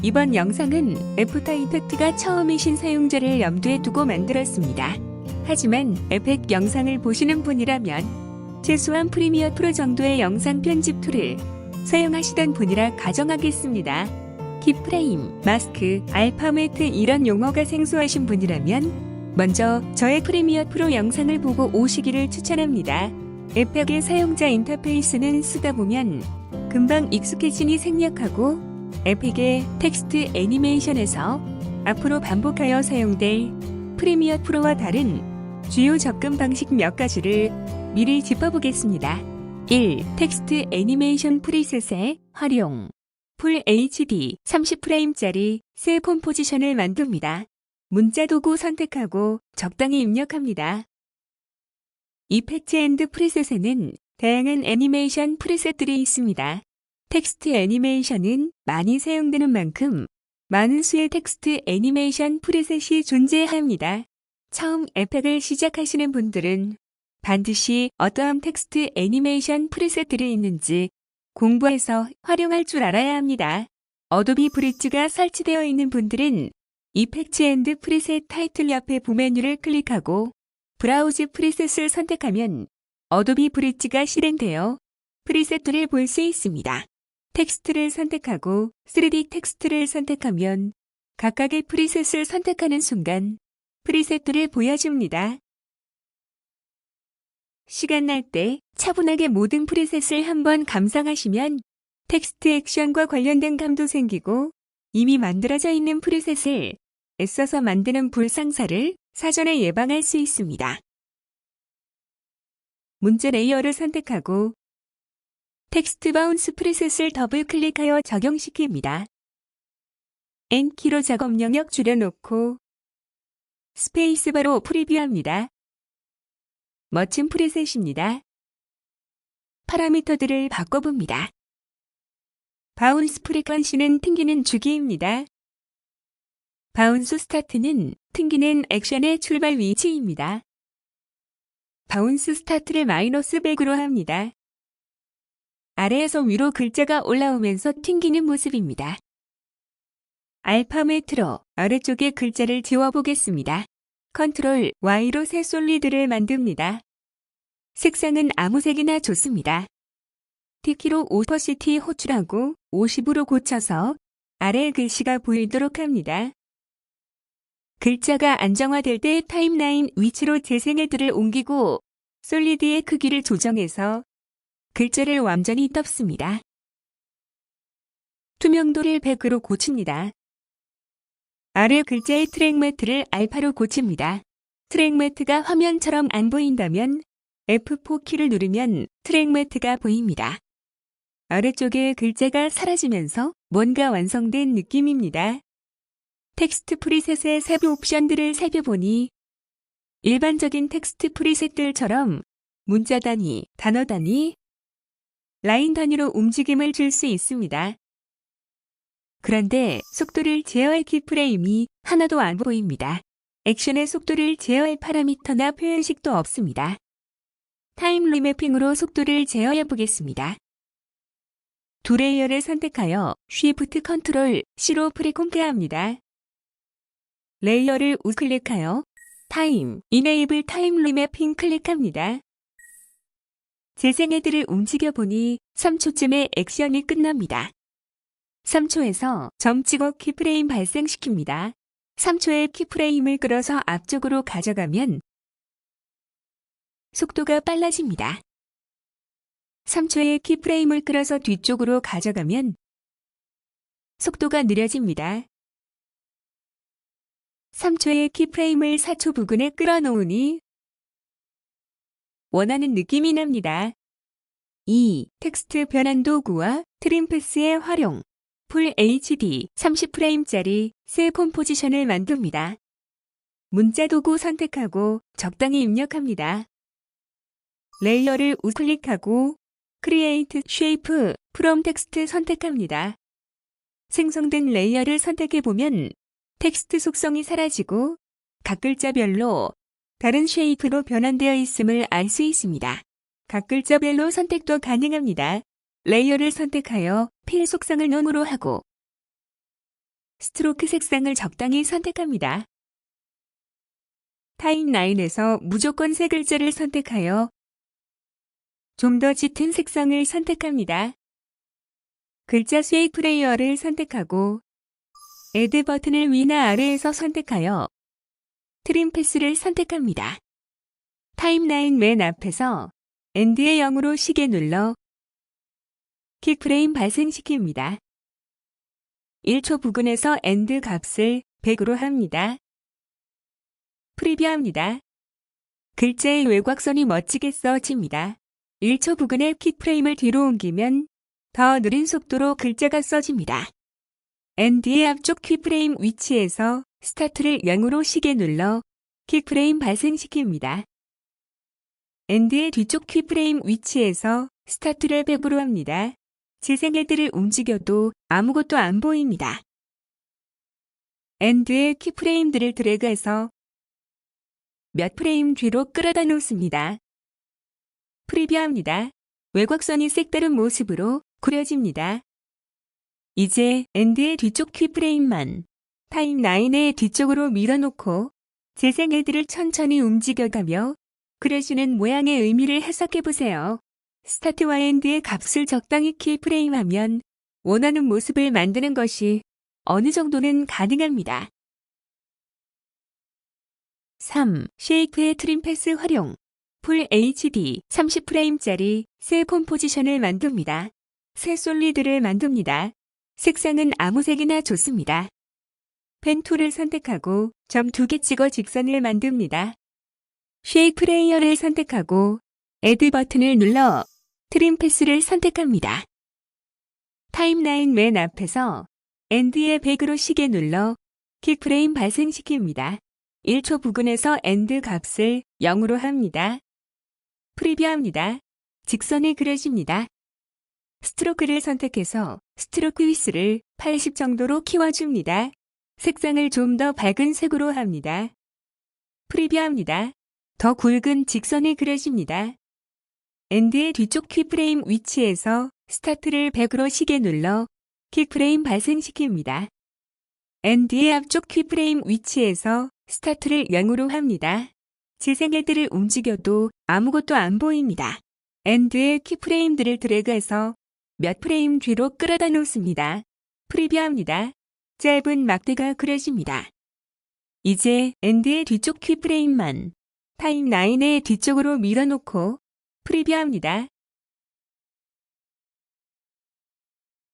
이번 영상은 애프터 이펙트가 처음이신 사용자를 염두에 두고 만들었습니다. 하지만 에펙 영상을 보시는 분이라면 최소한 프리미어 프로 정도의 영상 편집 툴을 사용하시던 분이라 가정하겠습니다. 키프레임, 마스크, 알파메트 이런 용어가 생소하신 분이라면 먼저 저의 프리미어 프로 영상을 보고 오시기를 추천합니다. 에펙의 사용자 인터페이스는 쓰다 보면 금방 익숙해지니 생략하고 에픽의 텍스트 애니메이션에서 앞으로 반복하여 사용될 프리미어 프로와 다른 주요 접근 방식 몇 가지를 미리 짚어보겠습니다. 1. 텍스트 애니메이션 프리셋의 활용. 풀 HD 30프레임짜리 새 폰 포지션을 만듭니다. 문자 도구 선택하고 적당히 입력합니다. 이펙트 앤드 프리셋에는 다양한 애니메이션 프리셋들이 있습니다. 텍스트 애니메이션은 많이 사용되는 만큼 많은 수의 텍스트 애니메이션 프리셋이 존재합니다. 처음 에펙을 시작하시는 분들은 반드시 어떠한 텍스트 애니메이션 프리셋들이 있는지 공부해서 활용할 줄 알아야 합니다. 어도비 브릿지가 설치되어 있는 분들은 이펙트 앤드 프리셋 타이틀 옆에 부메뉴를 클릭하고 브라우즈 프리셋을 선택하면 어도비 브릿지가 실행되어 프리셋들을 볼 수 있습니다. 텍스트를 선택하고 3D 텍스트를 선택하면 각각의 프리셋을 선택하는 순간 프리셋들을 보여줍니다. 시간 날 때 차분하게 모든 프리셋을 한번 감상하시면 텍스트 액션과 관련된 감도 생기고 이미 만들어져 있는 프리셋을 애써서 만드는 불상사를 사전에 예방할 수 있습니다. 문제 레이어를 선택하고 텍스트 바운스 프리셋을 더블 클릭하여 적용시킵니다. N키로 작업 영역 줄여놓고 스페이스바로 프리뷰합니다. 멋진 프리셋입니다. 파라미터들을 바꿔봅니다. 바운스 프리퀀시는 튕기는 주기입니다. 바운스 스타트는 튕기는 액션의 출발 위치입니다. 바운스 스타트를 마이너스 100으로 합니다. 아래에서 위로 글자가 올라오면서 튕기는 모습입니다. 알파 메트로 아래쪽에 글자를 지워보겠습니다. 컨트롤 Y로 새 솔리드를 만듭니다. 색상은 아무 색이나 좋습니다. T키로 오퍼시티 호출하고 50으로 고쳐서 아래 글씨가 보이도록 합니다. 글자가 안정화될 때 타임라인 위치로 재생헤드를 옮기고 솔리드의 크기를 조정해서 글자를 완전히 덮습니다. 투명도를 100으로 고칩니다. 아래 글자의 트랙 매트를 알파로 고칩니다. 트랙 매트가 화면처럼 안 보인다면 F4 키를 누르면 트랙 매트가 보입니다. 아래쪽에 글자가 사라지면서 뭔가 완성된 느낌입니다. 텍스트 프리셋의 세부 옵션들을 살펴보니 일반적인 텍스트 프리셋들처럼 문자 단위, 단어 단위, 라인 단위로 움직임을 줄 수 있습니다. 그런데 속도를 제어할 키프레임이 하나도 안 보입니다. 액션의 속도를 제어할 파라미터나 표현식도 없습니다. 타임 리매핑으로 속도를 제어해 보겠습니다. 두 레이어를 선택하여 Shift Ctrl C로 프리콤프합니다. 레이어를 우클릭하여 타임, 이네이블 타임 리매핑 클릭합니다. 재생헤드를 움직여 보니 3초쯤에 액션이 끝납니다. 3초에서 점 찍어 키프레임 발생시킵니다. 3초의 키프레임을 끌어서 앞쪽으로 가져가면 속도가 빨라집니다. 3초의 키프레임을 끌어서 뒤쪽으로 가져가면 속도가 느려집니다. 3초의 키프레임을 4초 부근에 끌어놓으니 원하는 느낌이 납니다. 2. 텍스트 변환 도구와 트림패스의 활용. 풀 HD 30프레임짜리 새 폰 포지션을 만듭니다. 문자 도구 선택하고 적당히 입력합니다. 레이어를 우클릭하고 크리에이트 쉐이프 프롬 텍스트 선택합니다. 생성된 레이어를 선택해보면 텍스트 속성이 사라지고 각 글자별로 다른 쉐이프로 변환되어 있음을 알 수 있습니다. 각 글자별로 선택도 가능합니다. 레이어를 선택하여 필 속성을 놈으로 하고 스트로크 색상을 적당히 선택합니다. 타임 라인에서 무조건 세 글자를 선택하여 좀 더 짙은 색상을 선택합니다. 글자 쉐이프 레이어를 선택하고 애드 버튼을 위나 아래에서 선택하여 트림 패스를 선택합니다. 타임라인 맨 앞에서 엔드의 0으로 시계 눌러 킥프레임 발생시킵니다. 1초 부근에서 엔드 값을 100으로 합니다. 프리뷰합니다. 글자의 외곽선이 멋지게 써집니다. 1초 부근의 킥프레임을 뒤로 옮기면 더 느린 속도로 글자가 써집니다. 엔드의 앞쪽 킥프레임 위치에서 스타트를 0으로 시계 눌러 킥프레임 발생시킵니다. 엔드의 뒤쪽 킥프레임 위치에서 스타트를 100으로 합니다. 재생헤드를 움직여도 아무것도 안 보입니다. 엔드의 키프레임들을 드래그해서 몇 프레임 뒤로 끌어다 놓습니다. 프리뷰합니다. 외곽선이 색다른 모습으로 그려집니다. 이제 엔드의 뒤쪽 키프레임만 타임라인의 뒤쪽으로 밀어놓고 재생 헤드를 천천히 움직여가며 그려주는 모양의 의미를 해석해보세요. 스타트와 엔드의 값을 적당히 키프레임하면 원하는 모습을 만드는 것이 어느 정도는 가능합니다. 3. 쉐이크의 트림 패스 활용. 풀 HD 30프레임짜리 새폰 포지션을 만듭니다. 새 솔리드를 만듭니다. 색상은 아무 색이나 좋습니다. 펜 툴을 선택하고 점 두 개 찍어 직선을 만듭니다. 쉐이크 레이어를 선택하고 애드 버튼을 눌러 트림 패스를 선택합니다. 타임라인 맨 앞에서 엔드의 100으로 시계 눌러 킥프레임 발생시킵니다. 1초 부근에서 엔드 값을 0으로 합니다. 프리뷰합니다. 직선이 그려집니다. 스트로크를 선택해서 스트로크 위스를 80 정도로 키워줍니다. 색상을 좀 더 밝은 색으로 합니다. 프리뷰합니다. 더 굵은 직선이 그려집니다. 엔드의 뒤쪽 키프레임 위치에서 스타트를 100으로 시계 눌러 킥프레임 발생시킵니다. 엔드의 앞쪽 키프레임 위치에서 스타트를 0으로 합니다. 재생헤드를 움직여도 아무것도 안 보입니다. 엔드의 키프레임들을 드래그해서 몇 프레임 뒤로 끌어다 놓습니다. 프리뷰합니다. 짧은 막대가 그려집니다. 이제 엔드의 뒤쪽 키프레임만 타임라인의 뒤쪽으로 밀어놓고 프리뷰합니다.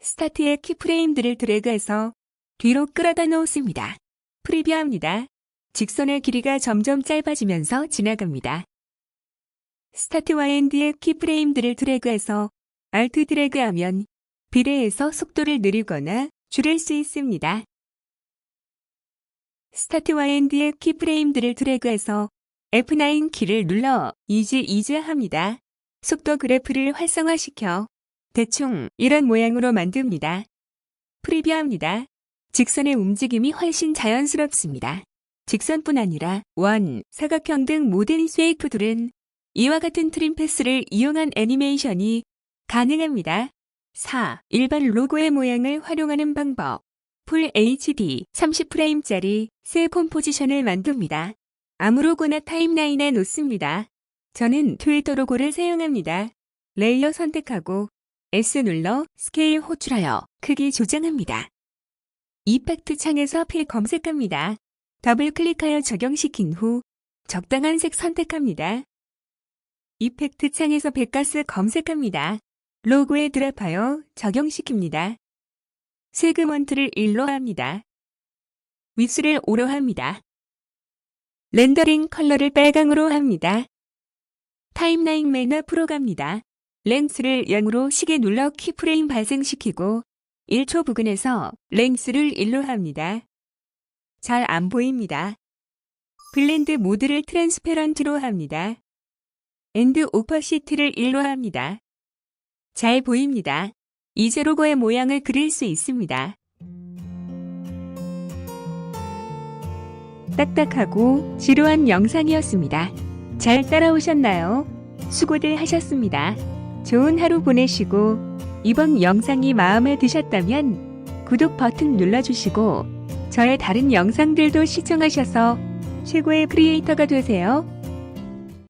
스타트의 키프레임들을 드래그해서 뒤로 끌어다 놓습니다. 프리뷰합니다. 직선의 길이가 점점 짧아지면서 지나갑니다. 스타트와 엔드의 키프레임들을 드래그해서 알트 드래그하면 비례해서 속도를 느리거나 줄일 수 있습니다. 스타트와 엔드의 키프레임들을 드래그해서 F9 키를 눌러 이지 이즈합니다. 속도 그래프를 활성화시켜 대충 이런 모양으로 만듭니다. 프리뷰합니다. 직선의 움직임이 훨씬 자연스럽습니다. 직선뿐 아니라 원, 사각형 등 모든 쉐이프들은 이와 같은 트림 패스를 이용한 애니메이션이 가능합니다. 4. 일반 로고의 모양을 활용하는 방법. 풀 HD 30프레임짜리 새 폰 포지션을 만듭니다. 아무 로고나 타임라인에 놓습니다. 저는 트위터 로고를 사용합니다. 레이어 선택하고 S 눌러 스케일 호출하여 크기 조정합니다. 이펙트 창에서 필 검색합니다. 더블 클릭하여 적용시킨 후 적당한 색 선택합니다. 이펙트 창에서 백가스 검색합니다. 로고에 드랍하여 적용시킵니다. 세그먼트를 1로 합니다. 윗수를 5로 합니다. 렌더링 컬러를 빨강으로 합니다. 타임라인 맨 앞으로 갑니다. 랭스를 0으로 시계 눌러 키프레임 발생시키고 1초 부근에서 랭스를 1로 합니다. 잘 안 보입니다. 블렌드 모드를 트랜스페런트로 합니다. 엔드 오퍼시티를 1로 합니다. 잘 보입니다. 이제 로고의 모양을 그릴 수 있습니다. 딱딱하고 지루한 영상이었습니다. 잘 따라오셨나요? 수고들 하셨습니다. 좋은 하루 보내시고 이번 영상이 마음에 드셨다면 구독 버튼 눌러주시고 저의 다른 영상들도 시청하셔서 최고의 크리에이터가 되세요.